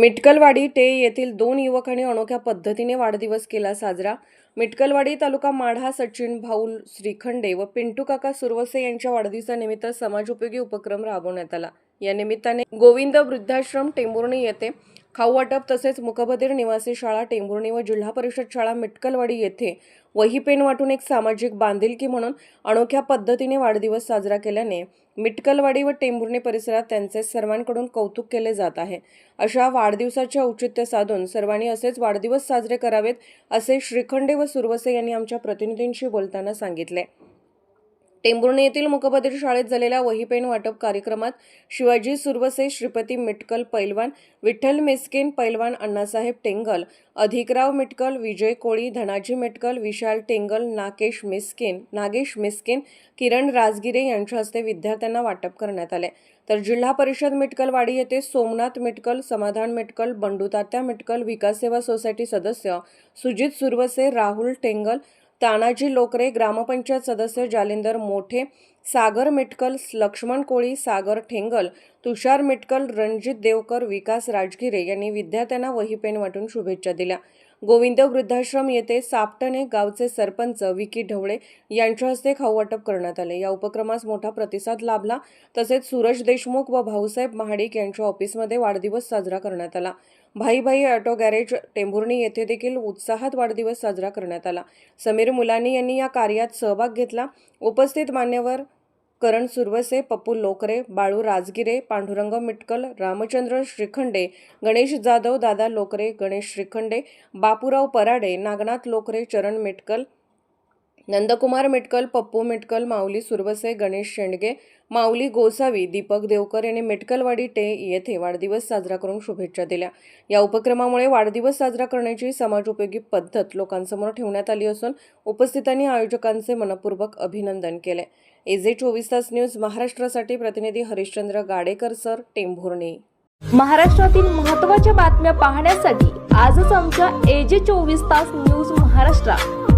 मिटकलवाडी टे येथील दोन युवकांनी अनोख्या पद्धतीने वाढदिवस केला साजरा. मिटकलवाडी तालुका माढा सचिन भाऊल श्रीखंडे व पिंटू काका सुरवसे यांच्या वाढदिवसानिमित्त समाजोपयोगी उपक्रम राबवण्यात आला. या निमित्ताने गोविंद वृद्धाश्रम टेंभुर्णी येथे खाऊ वाटप तसेच मुकबधीर निवासी शाळा टेंभुर्णी व जिल्हा परिषद शाळा मिटकलवाडी येथे वही पेन वाटून एक सामाजिक बांधिलकी म्हणून अनोख्या पद्धतीने वाढदिवस साजरा केल्याने मिटकलवाडी व टेंभुर्णी परिसरात त्यांचे सर्वांकडून कौतुक केले जात आहे. अशा वाढदिवसाचे औचित्य साधून सर्वांनी असेच वाढदिवस साजरे करावेत असे श्रीखंडे व सुरवसे यांनी आमच्या प्रतिनिधींशी बोलताना सांगितले. टेंभुर्णी येथील मुकबधीर शाळेत झालेल्या वहीपेन वाटप कार्यक्रमात शिवाजी सुरवसे श्रीपती मिटकल पैलवान विठ्ठल मिस्किन पैलवान अण्णासाहेब टेंगल अधिकराव मिटकल विजय कोळी धनाजी मिटकल विशाल टेंगल नाकेश मिस्किन नागेश मिस्किन किरण राजगिरे यांच्या हस्ते विद्यार्थ्यांना वाटप करण्यात आले. तर जिल्हा परिषद मिटकलवाडी येथे सोमनाथ मिटकल समाधान मिटकल बंडुतात्या मिटकल विकास सेवा सोसायटी सदस्य सुजित सुरवसे राहुल टेंगल तानाजी लोकरे ग्रामपंचायत सदस्य जालिंदर मोठे सागर मिटकल लक्ष्मण कोळी सागर ठेंगल तुषार मिटकल रणजित देवकर विकास राजगिरे यांनी विद्यार्थ्यांना वही पेन वाटून शुभेच्छा दिल्या. गोविंद वृद्धाश्रम येथे सापटणे गावचे सरपंच विकी ढवळे यांच्या हस्ते खाऊ वाटप करण्यात आले. या उपक्रमास मोठा प्रतिसाद लाभला. तसेच सूरज देशमुख व भाऊसाहेब महाडिक यांच्या ऑफिसमध्ये वाढदिवस साजरा करण्यात आला. भाई भाई ऑटो गॅरेज टेंभुर्णी येथे देखील उत्साहात वाढदिवस साजरा करण्यात आला. समीर मुलानी यांनी या कार्यात सहभाग घेतला. उपस्थित मान्यवर करण सुरवसे पप्पू लोकरे बाळू राजगिरे पांडुरंग मिटकल रामचंद्र श्रीखंडे गणेश जाधव दादा लोकरे गणेश श्रीखंडे बापूराव पराडे नागनाथ लोकरे चरण मिटकल नंदकुमार मिटकल पप्पू मिटकल माऊली सुरवसे गणेश शेंडगे माऊली गोसावी दीपक देवकर यांनी मिटकलवाडी टे येथे वाढदिवस साजरा करून शुभेच्छा दिल्या. या उपक्रमामुळे वाढदिवस साजरा करण्याची समाजोपयोगी पद्धत लोकांसमोर ठेवण्यात आली असून उपस्थितांनी आयोजकांचे मनपूर्वक अभिनंदन केले. एजे चोवीस तास न्यूज महाराष्ट्रासाठी प्रतिनिधी हरिश्चंद्र गाडेकर सर टेंभुर्णी. महाराष्ट्रातील महत्त्वाच्या बातम्या पाहण्यासाठी आजच आमच्या एजे चोवीस तास न्यूज महाराष्ट्र